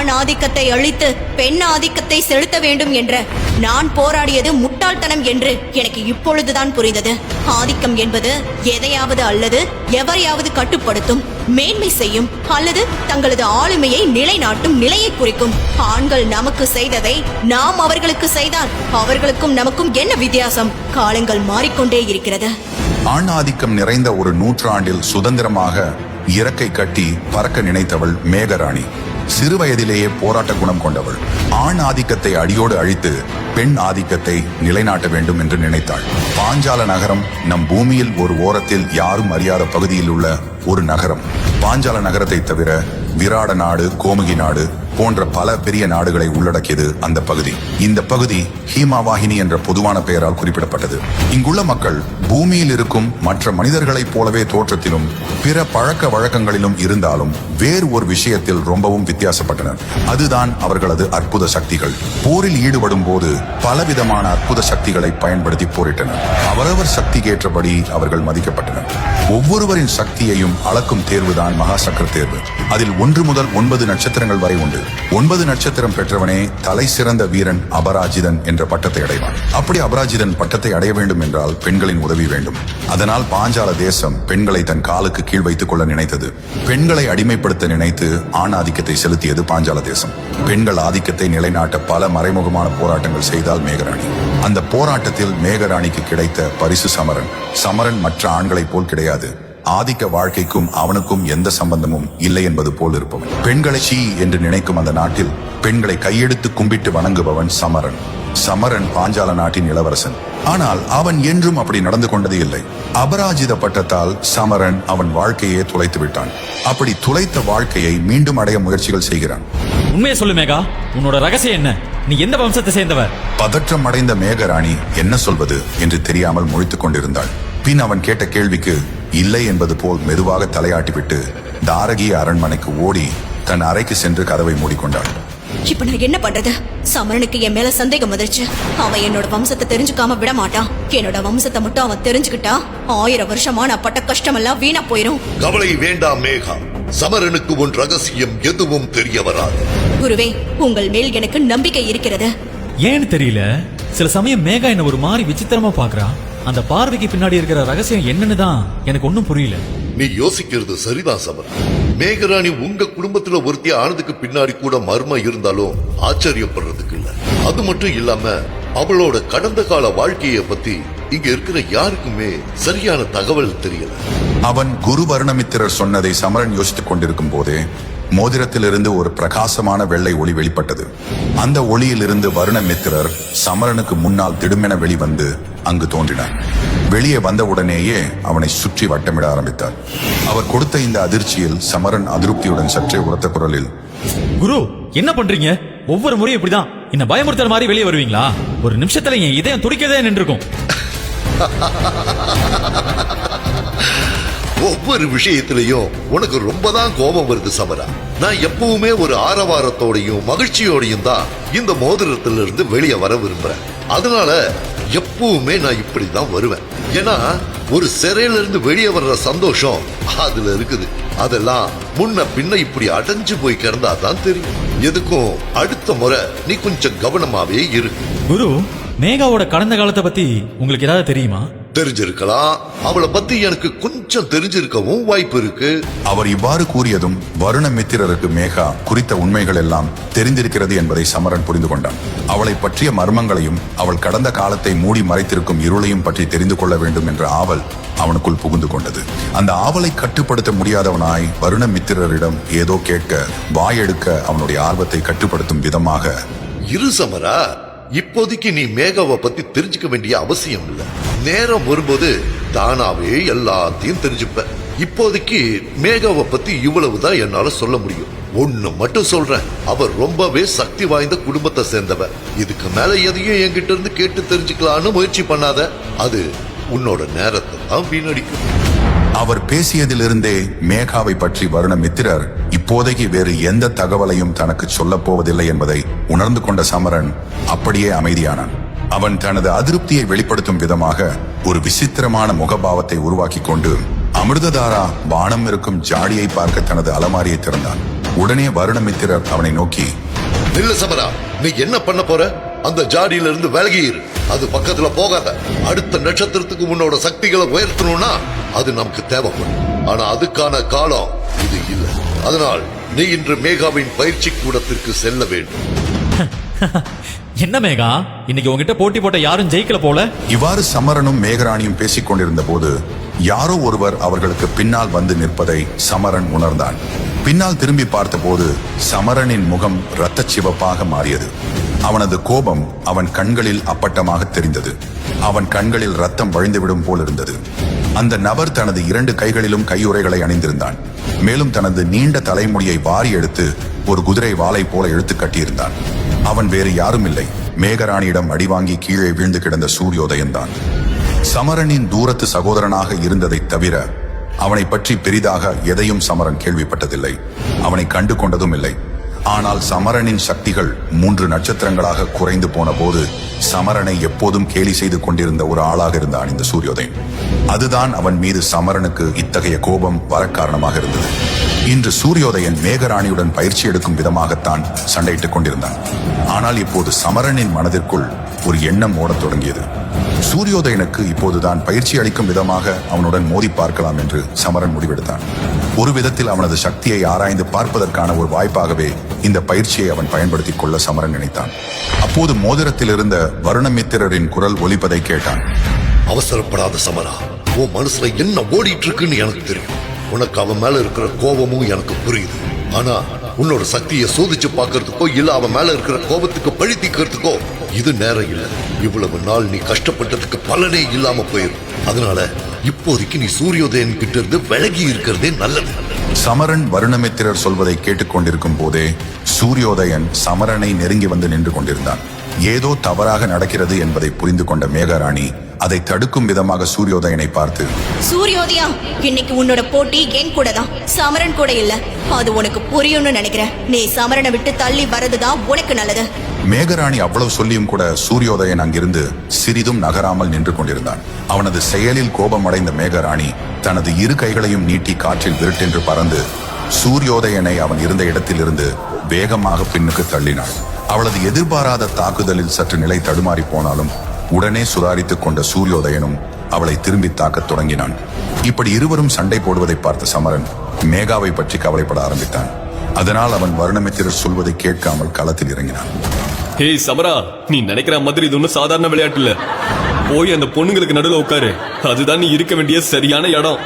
ஆண் ஆதிக்கத்தை அழித்து பெண் ஆதிக்கத்தை செலுத்த வேண்டும் என்ற நான் போராடியது முட்டாள்தனம் என்று எனக்கு இப்பொழுதுதான் புரிந்தது. ஆதிக்கம் என்பது எதையாவது அல்லது எவரையாவது கட்டுப்படுத்தும் மேன்மை செய்யும் அல்லது தங்களது ஆளுமையை நிலைநாட்டும் நிலையை குறிக்கும். ஆண்கள் நமக்கு செய்ததை நாம் அவர்களுக்கு செய்தால் அவர்களுக்கும் நமக்கும் என்ன வித்தியாசம்? காலங்கள் மாறிக்கொண்டே இருக்கிறது. ஆண் ஆதிக்கம் நிறைந்த ஒரு நூற்றாண்டில் சுதந்திரமாக இறக்கை கட்டி பறக்க நினைத்தவள் மேகராணி. சிறு வயதிலேயே போராட்ட குணம் கொண்டவள். ஆண் ஆதிக்கத்தை அடியோடு அழித்து பெண் ஆதிக்கத்தை நிலைநாட்ட வேண்டும் என்று நினைத்தாள். பாஞ்சால நகரம் நம் பூமியில் ஒரு ஓரத்தில் யாரும் அறியாத பகுதியில் உள்ள ஒரு நகரம். பாஞ்சால நகரத்தை தவிர விராட நாடு கோமுகி நாடு போன்ற பல பெரிய நாடுகளை உள்ளடக்கியது அந்த பகுதி. இந்த பகுதி ஹீமாவாகினி என்ற பொதுவான பெயரால் குறிப்பிடப்பட்டது. இங்குள்ள மக்கள் பூமியில் இருக்கும் மற்ற மனிதர்களைப் போலவே தோற்றத்திலும் பிற பழக்க வழக்கங்களிலும் இருந்தாலும் வேறு ஒரு விஷயத்தில் ரொம்பவும் வித்தியாசப்பட்டனர். அதுதான் அவர்களது அற்புத சக்திகள். போரில் ஈடுபடும் போது பலவிதமான அற்புத சக்திகளை பயன்படுத்தி போரிட்டனர். அவரவர் சக்திக்கேற்றபடி அவர்கள் மதிக்கப்பட்டனர். ஒவ்வொருவரின் சக்தியையும் அளக்கும் தேர்வுதான் மகா சக்கர தேர்வு. அதில் ஒன்று முதல் ஒன்பது நட்சத்திரங்கள் வரை உண்டு. ஒன்பது நட்சத்திரம் பெற்றவனே தலை சிறந்த வீரன் அபராஜிதன் என்ற பட்டத்தை அடைவான். அப்படி அபராஜிதன் பட்டத்தை அடைய வேண்டும் என்றால் பெண்களின் உதவி வேண்டும். அதனால் பாஞ்சால தேசம் பெண்களை தன் காலுக்கு கீழ் வைத்துக் கொள்ள நினைத்தது. பெண்களை அடிமைப்படுத்த நினைத்து ஆண் ஆதிக்கத்தை செலுத்தியது பாஞ்சால தேசம். பெண்கள் ஆதிக்கத்தை நிலைநாட்ட பல மறைமுகமான போராட்டங்கள் செய்தால் மேகராணி. அந்த போராட்டத்தில் மேகராணிக்கு கிடைத்த பரிசு சமரன். சமரன் மற்ற ஆண்களைப் போல் கிடையாது. ஆதிக்க வாழ்க்கைக்கும் அவனுக்கும் எந்த சம்பந்தமும் இல்லை என்பது போல் இருப்பவன். பெண்களை சீ என்று நினைக்கும் அந்த நாட்டில் பெண்களை கையெடுத்து கும்பிட்டு வணங்குபவன் சமரன். சமரன் பாஞ்சால நாட்டின் இளவரசன். ஆனால் அவன் என்றும் அப்படி நடந்து கொண்டது இல்லை. அபராஜித பட்டத்தால் சமரன் அவன் வாழ்க்கையே துளைத்து விட்டான். அப்படி துளைத்த வாழ்க்கையை மீண்டும் அடைய முயற்சிகள் செய்கிறான். உண்மையை சொல்லு மேகா. உன்னோட ரகசியம் என்ன? நீ எந்த வம்சத்தை சேர்ந்தவர் பதற்றம் அடைந்த மேகராணி என்ன சொல்வது என்று தெரியாமல் முழித்துக் கொண்டிருந்தாள். பின் அவன் கேட்ட கேள்விக்கு இல்லை என்பது போல் மெதுவாக தலையாட்டிவிட்டு தாரகிய அரண்மனைக்கு ஓடி தன் அறைக்கு சென்று கதவை மூடிக்கொண்டாள். இப்ப நான் என்ன பண்றது? சமரனுக்கு என் மேல சந்தேகம் வந்துருச்சு. அவன் என்னோட வம்சத்தை தெரிஞ்சுக்காம விட மாட்டான். என்னோட வம்சத்தை மட்டும் அவன் தெரிஞ்சுக்கிட்டா ஆயிரம் வருஷமா நான் பட்ட கஷ்டமெல்லாம் வீணா போயிரும். கவலை வேண்டாம் மேகா. சமரனுக்கு உன் ரகசியம் எதுவும் தெரிய வராது குருவே உங்கள் மேல் எனக்கு நம்பிக்கை இருக்கிறது. ஏன்னு தெரியல? சில சமயம் மேகா என்ன ஒரு மாதிரி விசித்திரமா பாக்குறா அந்த பார்வைக்கு பின்னாடி இருக்கிற ரகசியம் என்னன்னு தான் எனக்கு ஒன்னும் புரியல. நீ யோசிக்கிறது சரிதான் சமரன். மேகராணி உங்க குடும்பத்துல ஒருத்தி ஆனதுக்கு பின்னாடி கூட மர்மம் இருந்தாலும் ஆச்சரியப்படுறதுக்கு இல்ல. அது மட்டும் இல்லாம அவளோட கடந்த கால வாழ்க்கைய பத்தி இங்க இருக்கிற யாருக்குமே சரியான தகவல் தெரியல. அவன் குரு வருணமித்திரர் சொன்னதை சமரன் யோசித்துக் கொண்டிருக்கும் போதே மோதிரத்திலிருந்து ஒரு பிரகாசமான வெள்ளை ஒளி வெளிப்பட்டது. அந்த ஒளியிலிருந்து வருணமித்திரர் சமரனுக்கு முன்னால் திடுமென வெளிவந்து அங்கு தோன்றினார். வெளியே வந்தவுடனேயே அவனை சுற்றி வட்டமிட ஆரம்பித்தார். அவர் கொடுத்த இந்த அதிர்ச்சியில் சமரன் அதிருப்தியுடன் சற்றே உரத்த குரலில் குரு என்ன பண்றீங்க? ஒவ்வொரு முறையும் இப்படிதான். என்ன பயமுறுத்துற மாதிரி வெளியே வருவீங்களா? ஒரு நிமிஷத்துல என் இதயம் துடிக்கதே நின்றுக்கும். ஒவ்வொரு விஷயத்திலையும் உனக்கு ரொம்ப தான் கோபம் வருது சமரா நான் எப்பவுமே ஒரு ஆரவாரத்தோடையும் மகிழ்ச்சியோடையும் தான் இந்த மோதிரத்திலிருந்து வெளியே வர விரும்புறேன். அதனால எப்பவுமே நான் இப்படி தான் வருவேன். ஏன்னா ஒரு சிறையில இருந்து வெளியே வர்ற சந்தோஷம் அதுல இருக்குது. அதெல்லாம் முன்ன பின்ன இப்படி அடைஞ்சு போய் கிடந்தா தான் தெரியும். எதுக்கும் அடுத்த முறை நீ கொஞ்சம் கவனமாவே இரு. குரு மேகாவோட கடந்த காலத்தை பத்தி உங்களுக்கு ஏதாவது தெரியுமா? தெரிஞ்சிருக்கலாம். அவளை பத்தி எனக்கு கொஞ்சம் தெரிஞ்சிருக்கவும் வாய்ப்பு இருக்கு. அவர் இவ்வாறு கூறியதும் வருணமித்திரருக்கு மேகா குறித்த உண்மைகள் எல்லாம் தெரிந்திருக்கிறது என்பதை சமரன் புரிந்து கொண்டான். அவளை பற்றிய மர்மங்களையும் அவள் கடந்த காலத்தை மூடி மறைத்திருக்கும் இருளையும் பற்றி தெரிந்து கொள்ள வேண்டும் என்ற ஆவல் அவனுக்குள் புகுந்து கொண்டது. அந்த ஆவலை கட்டுப்படுத்த முடியாதவனாய் வருணமித்திரரிடம் ஏதோ கேட்க வாயெடுக்க அவனுடைய ஆர்வத்தை கட்டுப்படுத்தும் விதமாக இரு சமரா? இப்போதைக்கு நீ மேகாவை பத்தி தெரிஞ்சுக்க வேண்டிய அவசியம் இல்ல. நேரம் வரும்போது தானாவே எல்லாத்தையும் தெரிஞ்சுப்ப. இப்போதைக்கு மேகாவை பத்தி இவ்வளவுதான் என்னால சொல்ல முடியும். ஒண்ணு மட்டும் சொல்றேன். அவர் ரொம்பவே சக்தி வாய்ந்த குடும்பத்தை சேர்ந்தவர் இதுக்கு மேல எதையும் என்கிட்ட இருந்து கேட்டு தெரிஞ்சுக்கலான்னு முயற்சி பண்ணாத. அது உன்னோட நேரத்தை தான் வீணடிக்கும். அவர் பேசியதிலிருந்தே மேகாவை பற்றி வருணமித்திரர் இப்போதைக்கு வேறு எந்த தகவலையும் தனக்கு சொல்லப் போவதில்லை என்பதை உணர்ந்து கொண்ட சமரன் அப்படியே அமைதியானான். அவன் தனது அதிருப்தியை வெளிப்படுத்தும் விதமாக ஒரு விசித்திரமான முகபாவத்தை உருவாக்கி கொண்டு அமிர்ததாரா வானம் இருக்கும் ஜாடியை பார்க்க தனது அலமாரியை திறந்தான். உடனே வருணமித்திரர் அவனை நோக்கி நில்லு சமரா நீ என்ன பண்ண போற? அந்த ஜாடியில இருந்து அது பக்கத்துல போகாத. அடுத்த நட்சத்திரத்துக்கு உன்னோட சக்திகளை உயர்த்தணும்னா அது நமக்கு தேவைப்படும். ஆனா அதுக்கான காலம் இது இல்லை. அதனால் நீ இன்று மேகாவின் பயிற்சி கூடத்திற்கு செல்ல வேண்டும். என்ன மேகா? இன்னைக்கு உங்ககிட்ட போட்டி போட்ட யாரும் ஜெயிக்கல போல? இவ்வாறு சமரனும் மேகராணியும் பேசிக் கொண்டிருந்த போது யாரோ ஒருவர் அவர்களுக்கு பின்னால் வந்து நிற்பதை சமரன் உணர்ந்தான். பின்னால் திரும்பி பார்த்தபோது சமரனின் முகம் இரத்தச் சிவப்பாக மாறியது. அவனது கோபம் அவன் கண்களில் அப்பட்டமாக தெரிந்தது. அவன் கண்களில் ரத்தம் வழிந்துவிடும் போல் இருந்தது அந்த நபர் தனது இரண்டு கைகளிலும் கையுறைகளை அணிந்திருந்தான். மேலும் தனது நீண்ட தலைமுடியை வாரி எடுத்து ஒரு குதிரை வாளை போல இழுத்து கட்டியிருந்தான். அவன் வேறு யாரும் இல்லை மேகராணியிடம் அடிவாங்கி கீழே வீழ்ந்து கிடந்த சூரியோதயன்தான் சமரனின் தூரத்து சகோதரனாக இருந்ததைத் தவிர அவனை பற்றி பெரிதாக எதையும் சமரன் கேள்விப்பட்டதில்லை. அவனை கண்டு கொண்டதும் இல்லை ஆனால் சமரனின் சக்திகள் மூன்று நட்சத்திரங்களாக குறைந்து போன போது சமரனை எப்போதும் கேலி செய்து கொண்டிருந்த ஒரு ஆளாக இருந்தான் இந்த சூரியோதயன். அதுதான் அவன் மீது சமரனுக்கு இத்தகைய கோபம் வர காரணமாக இருந்தது. இன்று சூரியோதயன் மேகராணியுடன் பயிற்சி எடுக்கும் விதமாகத்தான் சண்டையிட்டுக் கொண்டிருந்தான். ஆனால் இப்போது சமரனின் மனதிற்குள் ஒரு எண்ணம் ஓடத் தொடங்கியது. சூரியோதயனுக்கு இப்போதுதான் பயிற்சி அளிக்கும் விதமாக அவனுடன் மோதி பார்க்கலாம் என்று சமரன் முடிவெடுத்தான். ஒரு விதத்தில் அவனது சக்தியை ஆராய்ந்து பார்ப்பதற்கான ஒரு வாய்ப்பாகவே இந்த பயிற்சியை அவன் பயன்படுத்திக் கொள்ள சமரன் நினைத்தான். அப்போது மோதிரத்தில் இருந்த வருணமித்திரரின் குரல் ஒலிப்பதை கேட்டான். அவசரப்படாத சமரா உன் மனசுல என்ன ஓடிட்டு இருக்குன்னு எனக்கு தெரியும். உனக்கு அவன் மேல இருக்கிற கோபமும் எனக்கு புரியுது. ஆனா உன்னோட சக்தியை சோதிச்சு பார்க்கறதுக்கோ இல்ல அவன் மேல இருக்கிற கோபத்துக்கு பழி தீர்க்கறதுக்கோ இது நேரம் இல்ல. இவ்வளவு நாள் நீ கஷ்டப்பட்டதுக்கு பலனே இல்லாம போயிரு அதனால இப்போதைக்கு நீ சூரியோதயன் கிட்ட இருந்து விலகி இருக்கிறதே நல்லது. சமரன் வருணமித்திரர் சொல்வதை கேட்டுக்கொண்டிருக்கும் போதே சூரியோதயன் சமரனை நெருங்கி வந்து நின்று கொண்டிருந்தான். ஏதோ தவறாக நடக்கிறது என்பதை புரிந்து கொண்ட மேகராணி அதை தடுக்கும் விதமாக சூரியோதயனை பார்த்து சூரியோதயா இன்னைக்கு உன்னோட போட்டி என் கூட தான் சமரன் கூட இல்ல. அது உனக்கு புரியும்னு நினைக்கிறேன். நீ சமரனை விட்டு தள்ளி வரதுதான் உனக்கு நல்லது. மேகராணி அவ்வளவு சொல்லியும் கூட சூரியோதயன் அங்கிருந்து சிறிதும் நகராமல் நின்று கொண்டிருந்தான். அவனது செயலில் கோபமடைந்த மேகராணி தனது இரு கைகளையும் நீட்டி காற்றில் விருட்டென்று பறந்து சூரியோதயனை அவன் இருந்த இடத்திலிருந்து வேகமாக பின்னுக்கு தள்ளினாள். அவளது எதிர்பாராத தாக்குதலில் சற்று நிலை தடுமாறி போனாலும் உடனே சுதாரித்துக் கொண்ட சூரியோதயனும் அவளை திரும்பி தாக்கத் தொடங்கினான். இப்படி இருவரும் சண்டை போடுவதை பார்த்த சமரன் மேகாவை பற்றி கவலைப்பட ஆரம்பித்தான். அதனால் அவன் வருணமித்திரர் சொல்வதை கேட்காமல் களத்தில் இறங்கினான். ஹேய் சமரா நீ நினைக்கிற மாதிரி இது ஒன்றும் சாதாரண விளையாட்டு இல்ல. போய் அந்த பொண்ணுங்களுக்கு நடுவில் உட்காரு. அதுதான் நீ இருக்க வேண்டிய சரியான இடம்.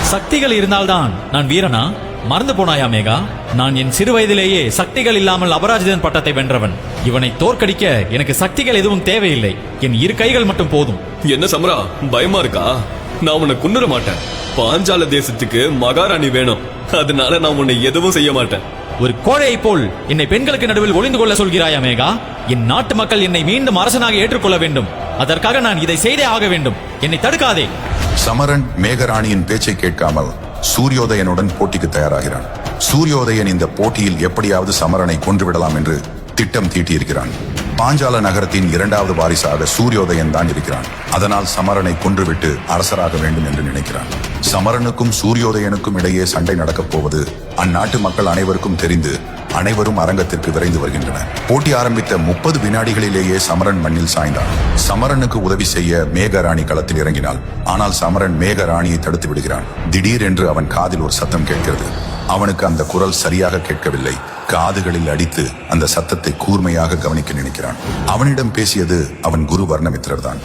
சக்திகள் இருந்தால்தான் நான் வீரனா? மறந்து போனாயா மேகா? நான் என் சிறு வயதிலேயே சக்திகள் இல்லாமல் அபராஜிதன் பட்டத்தை வென்றவன். இவனை தோற்கடிக்க எனக்கு சக்திகள் எதுவும் தேவையில்லை. என் இரு கைகள் மட்டும் போதும். என்ன சமரா? பயமா இருக்கா? நான் உன்னை குண்டுற மாட்டேன். பாஞ்சால தேசத்துக்கு மகாராணி வேணும். அதனால நான் உன்னை எதுவும் செய்ய மாட்டேன். ஒரு கோழையைப் போல் என்னை பெண்களுக்கு நடுவில் ஒளிந்து கொள்ள சொல்கிறாயா மேகா? என் நாட்டு மக்கள் என்னை மீண்டும் அரசனாக ஏற்றுக்கொள்ள வேண்டும். அதற்காக நான் இதை செய்தே ஆக வேண்டும். என்னை தடுக்காதே. சமரன் மேகராணியின் பேச்சை கேட்காமல் சூரியோதயனுடன் போட்டிக்கு தயாராகிறான். சூரியோதயன் இந்த போட்டியில் எப்படியாவது சமரனை கொன்றுவிடலாம் என்று திட்டம் தீட்டியிருக்கிறான். பாஞ்சால நகரத்தின் இரண்டாவது வாரிசாக சூரியோதயன் தான் இருக்கிறான். அதனால் சமரனை கொன்றுவிட்டு அரசராக வேண்டும் என்று நினைக்கிறான். சமரனுக்கும் சூரியோதயனுக்கும் இடையே சண்டை நடக்கப் போவது அந்நாட்டு மக்கள் அனைவருக்கும் தெரிந்து அனைவரும் அரங்கத்திற்கு விரைந்து வருகின்றனர். போட்டி ஆரம்பித்த முப்பது வினாடிகளிலேயே சமரன் மண்ணில் சாய்ந்தான். சமரனுக்கு உதவி செய்ய மேகராணி களத்தில் இறங்கினாள். ஆனால் சமரன் மேகராணியை தடுத்து விடுகிறான். திடீரென்று அவன் காதில் ஒரு சத்தம் கேட்கிறது. அவனுக்கு அந்த குரல் சரியாக கேட்கவில்லை. காதுகளில் அடித்து அந்த சத்தத்தை கூர்மையாக கவனிக்க நினைக்கிறான். அவனிடம் பேசியது அவன் குரு வர்ணமித்திரர் தான்.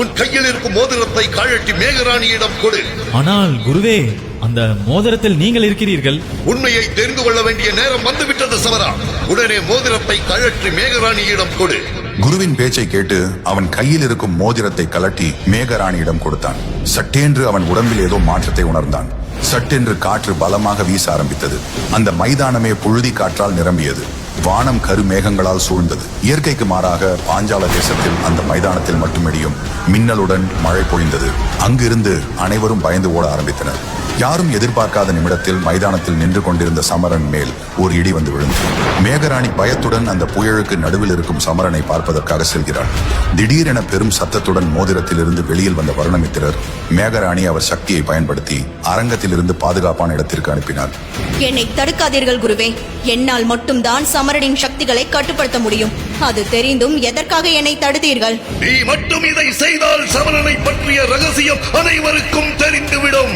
உன் கையில் இருக்கும் மோதிரத்தை கழட்டி மேகராணியிடம் கொடு. ஆனால் குருவே அந்த மோதிரத்தில் நீங்கள் இருக்கிறீர்கள். உண்மையை தெரிந்து கொள்ள வேண்டிய நேரம் வந்துவிட்டது சமரா உடனே மோதிரத்தை கழற்றி மேகராணியிடம் கொடு. குருவின் பேச்சை கேட்டு அவன் கையில் இருக்கும் மோதிரத்தை கலட்டி மேகராணியிடம் கொடுத்தான். சட்டென்று அவன் உடம்பில் ஏதோ மாற்றத்தை உணர்ந்தான். சட்டென்று காற்று பலமாக வீச ஆரம்பித்தது. அந்த மைதானமே புழுதி காற்றால் நிரம்பியது. வானம் கருமேகங்களால் சூழ்ந்தது. இயற்கைக்கு மாறாக பாஞ்சால தேசத்தில் அந்த மைதானத்தில் மட்டுமடியும் மின்னலுடன் மழை பொழிந்தது. அங்கிருந்து அனைவரும் பயந்து ஓட ஆரம்பித்தனர். யாரும் எதிர்பார்க்காத நிமிடத்தில் மைதானத்தில் நின்று கொண்டிருந்த சமரன் மேல் ஒரு இடி வந்து விழுந்தது மேகராணி பயத்துடன் அந்த புயலுக்கு நடுவில் இருக்கும் சமரனை பார்ப்பதற்காக செல்கிறாள். திடீரென பெரும் சத்தத்துடன் மோதிரத்திலிருந்து வெளியில் வந்த வருணமித்திரர் மேகராணி அவர் சக்தியை பயன்படுத்தி அரங்கத்திலிருந்து பாதுகாப்பான இடத்திற்கு அனுப்பினார். என்னை தடுக்காதீர்கள் குருவே. என்னால் மட்டும்தான் சமரனின் சக்திகளை கட்டுப்படுத்த முடியும். அது தெரிந்தும் எதற்காக என்னை தடுத்தீர்கள்? நீ மட்டும் இதை செய்தால் சமணனை பற்றிய ரகசியம் அனைவருக்கும் தெரிந்துவிடும்.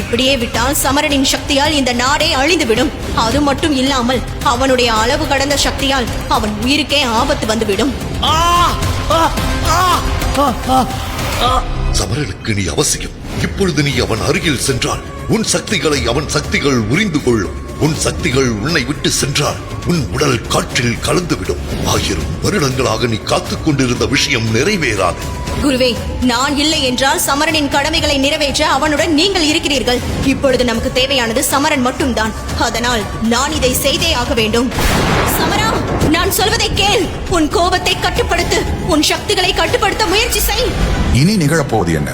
இப்படியே விட்டால் சமரனின் சக்தியால் இந்த நாடே அழிந்துவிடும். அது மட்டும் இல்லாமல் அவனுடைய அளவு கடந்த சக்தியால் அவன் உயிருக்கே ஆபத்து வந்துவிடும். சமரனுக்கு நீ அவசியம். இப்பொழுது நீ அவன் அருகில் சென்றால் உன் சக்திகளை அவன் சக்திகள் உறிந்து கொள்ளும். உன் சக்திகள் உன்னை விட்டு சென்றால் உன் உடல் காற்றில் கலந்துவிடும். ஆயிரம் வருடங்களாக நீ காத்துக் கொண்டிருந்த விஷயம் நிறைவேறாது. குருவே நான் இல்லை என்றால் சமரனின் கடமைகளை நிறைவேற்ற அவனுடன் நீங்கள் இருக்கிறீர்கள். இப்பொழுது நமக்கு தேவையானது சமரன் மட்டும்தான். அதனால் நான் இதை செய்தே ஆக வேண்டும். சமரா நான் சொல்வதை கேள். உன் கோபத்தை கட்டுப்படுத்து. உன் சக்திகளை கட்டுப்படுத்த முயற்சி செய். இனி நிகழப்போவது என்ன?